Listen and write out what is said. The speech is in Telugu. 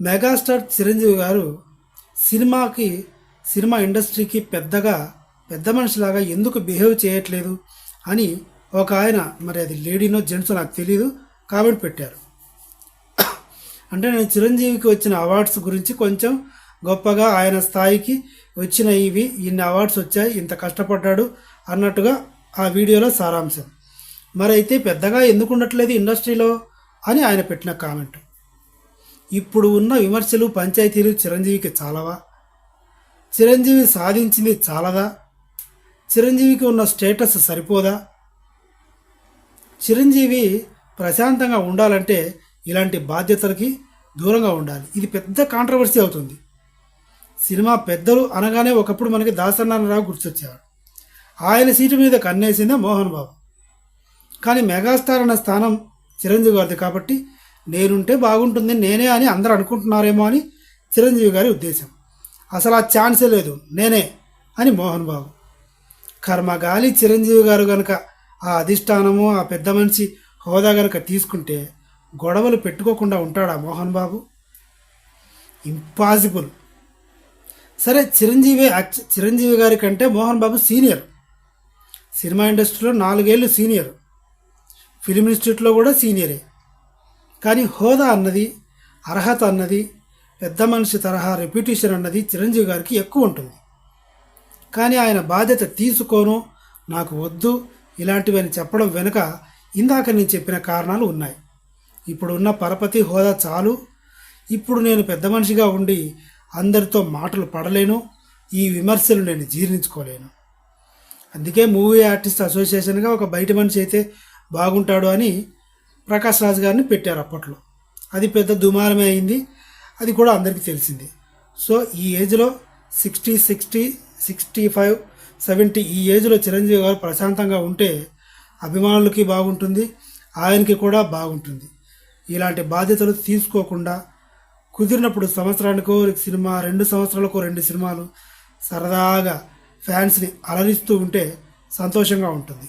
మెగాస్టార్ చిరంజీవి గారు సినిమాకి సినిమా ఇండస్ట్రీకి పెద్దగా పెద్ద మనిషిలాగా ఎందుకు బిహేవ్ చేయట్లేదు అని ఒక ఆయన మరి అది లేడీనో జెంట్సో నాకు తెలియదు కామెంట్ పెట్టారు. అంటే నేను చిరంజీవికి వచ్చిన అవార్డ్స్ గురించి కొంచెం గొప్పగా ఆయన స్థాయికి వచ్చిన ఇవి ఇన్ని అవార్డ్స్ వచ్చాయి ఇంత కష్టపడ్డాడు అన్నట్టుగా ఆ వీడియోలో సారాంశం. మరి అయితే పెద్దగా ఎందుకు ఉండట్లేదు ఇండస్ట్రీలో అని ఆయన పెట్టిన కామెంట్. ఇప్పుడు ఉన్న విమర్శలు పంచాయతీలు చిరంజీవికి చాలవా? చిరంజీవి సాధించింది చాలదా? చిరంజీవికి ఉన్న స్టేటస్ సరిపోదా? చిరంజీవి ప్రశాంతంగా ఉండాలంటే ఇలాంటి బాధ్యతలకి దూరంగా ఉండాలి. ఇది పెద్ద కాంట్రవర్సీ అవుతుంది. సినిమా పెద్దలు అనగానే ఒకప్పుడు మనకి దాసనారాయణరావు గుర్తొచ్చారు ఆయన సీటు మీద కన్నేసిందే మోహన్ బాబు. కానీ మెగాస్టార్ అన్న స్థానం చిరంజీవి గారిది కాబట్టి నేనుంటే బాగుంటుంది నేనే అని అందరూ అనుకుంటున్నారేమో అని చిరంజీవి గారి ఉద్దేశం. అసలు ఆ ఛాన్సే లేదు నేనే అని మోహన్ బాబు. కర్మగాలి చిరంజీవి గారు కనుక ఆ అధిష్టానము ఆ పెద్ద మనిషి హోదా కనుక తీసుకుంటే గొడవలు పెట్టుకోకుండా ఉంటాడా మోహన్ బాబు? ఇంపాసిబుల్. సరే చిరంజీవి చిరంజీవి గారి కంటే మోహన్ బాబు సీనియర్. సినిమా ఇండస్ట్రీలో నాలుగేళ్ళు సీనియర్. ఫిలిం ఇన్స్టిట్యూట్లో కూడా సీనియరే. కానీ హోదా అన్నది అర్హత అన్నది పెద్ద మనిషి తరహా రెప్యుటేషన్ అన్నది చిరంజీవి గారికి ఎక్కువ ఉంటుంది. కానీ ఆయన బాధ్యత తీసుకోను నాకు వద్దు ఇలాంటివి అని చెప్పడం వెనుక ఇందాక నేను చెప్పిన కారణాలు ఉన్నాయి. ఇప్పుడున్న పరపతి హోదా చాలు. ఇప్పుడు నేను పెద్ద మనిషిగా ఉండి అందరితో మాటలు పడలేను ఈ విమర్శలు నేను జీర్ణించుకోలేను. అందుకే మూవీ ఆర్టిస్ట్ అసోసియేషన్గా ఒక బయట మనిషి అయితే బాగుంటాడు అని ప్రకాష్ రాజ్ గారిని పెట్టారు అప్పట్లో. అది పెద్ద దుమారమే అయింది. అది కూడా అందరికీ తెలిసింది. సో ఈ ఏజ్లో sixty sixty sixty five seventy ఈ ఏజ్లో చిరంజీవి గారు ప్రశాంతంగా ఉంటే అభిమానులకి బాగుంటుంది ఆయనకి కూడా బాగుంటుంది. ఇలాంటి బాధ్యతలు తీసుకోకుండా కుదిరినప్పుడు సంవత్సరానికో సినిమా రెండు సంవత్సరాలకు రెండు సినిమాలు సరదాగా ఫ్యాన్స్ని అలరిస్తూ ఉంటే సంతోషంగా ఉంటుంది.